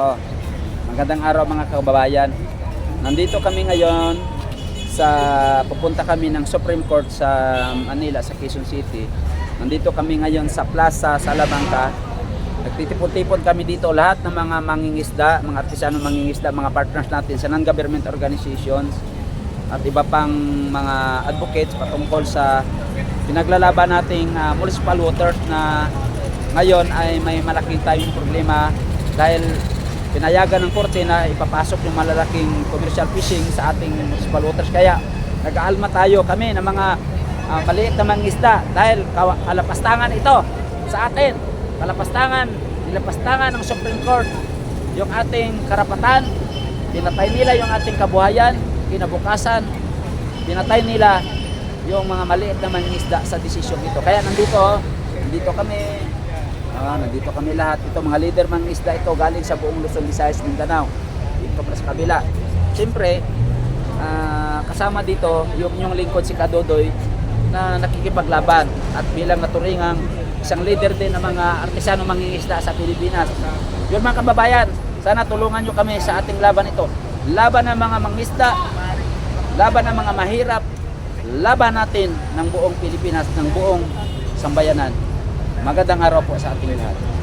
Oh, magandang araw mga kababayan. Nandito kami ngayon sa pupunta kami ng Supreme Court sa Manila sa Quezon City. Nandito kami ngayon sa Plaza Salamanca. Nagtitipon-tipon kami dito lahat ng mga mangingisda, mga artisano mangingisda, mga partners natin sa non-government organizations at iba pang mga advocates patungkol sa pinaglalaban nating ah, municipal waters na ngayon ay may malaking tayong problema dahil pinayagan ng korte na ipapasok yung malalaking commercial fishing sa ating municipal waters. Kaya nag-aalma tayo kami ng mga ah, maliit na mangisda dahil kawa- kalapastangan ito sa atin. Kalapastangan, nilapastangan ng Supreme Court yung ating karapatan. Pinatay nila yung ating kabuhayan, kinabukasan. Pinatay nila yung mga maliit na mangisda sa desisyon ito. Kaya nandito, nandito kami Ah, nandito kami lahat. Ito mga leader mang isda ito galing sa buong Luzon, Visayas, Mindanao. Dito pa sa kabila. Siyempre, ah, kasama dito yung yung lingkod si Kadodoy na nakikipaglaban at bilang naturingang isang leader din ng mga artisano mangingisda sa Pilipinas. Yun mga kababayan, sana tulungan nyo kami sa ating laban ito. Laban ng mga mangisda, laban ng mga mahirap, laban natin ng buong Pilipinas, ng buong sambayanan. Magandang araw po sa ating lahat.